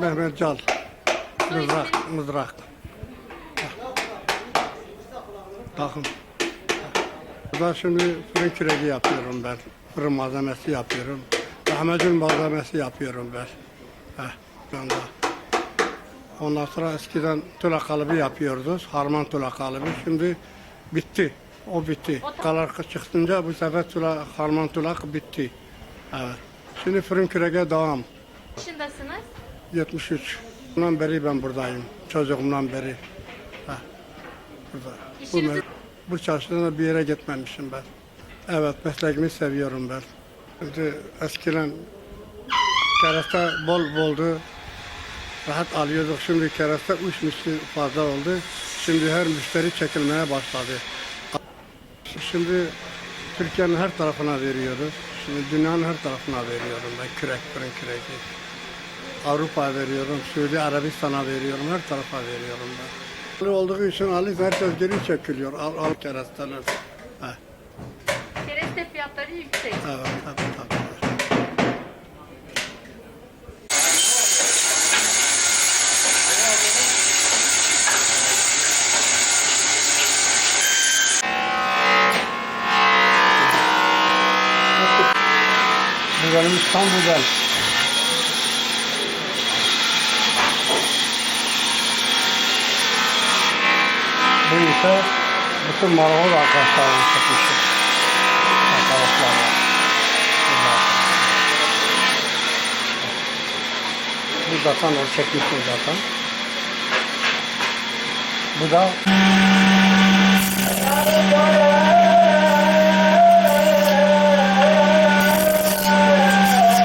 Mehmet Cal. Mızrak, mızrak. Bakın. Burada şimdi fırın küreği yapıyorum ben. Fırın malzemesi yapıyorum. Lahmacun malzemesi yapıyorum ben. Heh, şu anda. Ondan sonra eskiden tula kalıbı yapıyorduk. Harman tula kalıbı. Şimdi bitti. O bitti. Kalar çıktınca bu sefer tula, harman tulak bitti. Evet. Şimdi fırın küreğe devam. yaşındasınız? 73. Bundan beri ben buradayım. Çocukluğumdan beri. Heh, burada. Bu, bu çalıştığında bir yere gitmemişim ben. Evet, mesleğimi seviyorum ben. Şimdi eskiden kereste bol boldu. Rahat alıyorduk. Şimdi kereste üç müşteri fazla oldu. Şimdi her müşteri çekilmeye başladı. Şimdi Türkiye'nin her tarafına veriyoruz. Şimdi dünyanın her tarafına veriyorum ben kürek, fırın küreği. Avrupa'ya veriyorum, Suudi Arabistan'a veriyorum, her tarafa veriyorum ben. Böyle olduğu için alıp herkes geri çekiliyor, al, al keresteler. Kereste fiyatları yüksek. evet, tabii, tabii. Bu benim İstanbul'dan. Bu ise bütün Marmara arkadaşlarım çekmiştir. Arkadaşlarla. Bu zaten o çekmiştir zaten. Bu da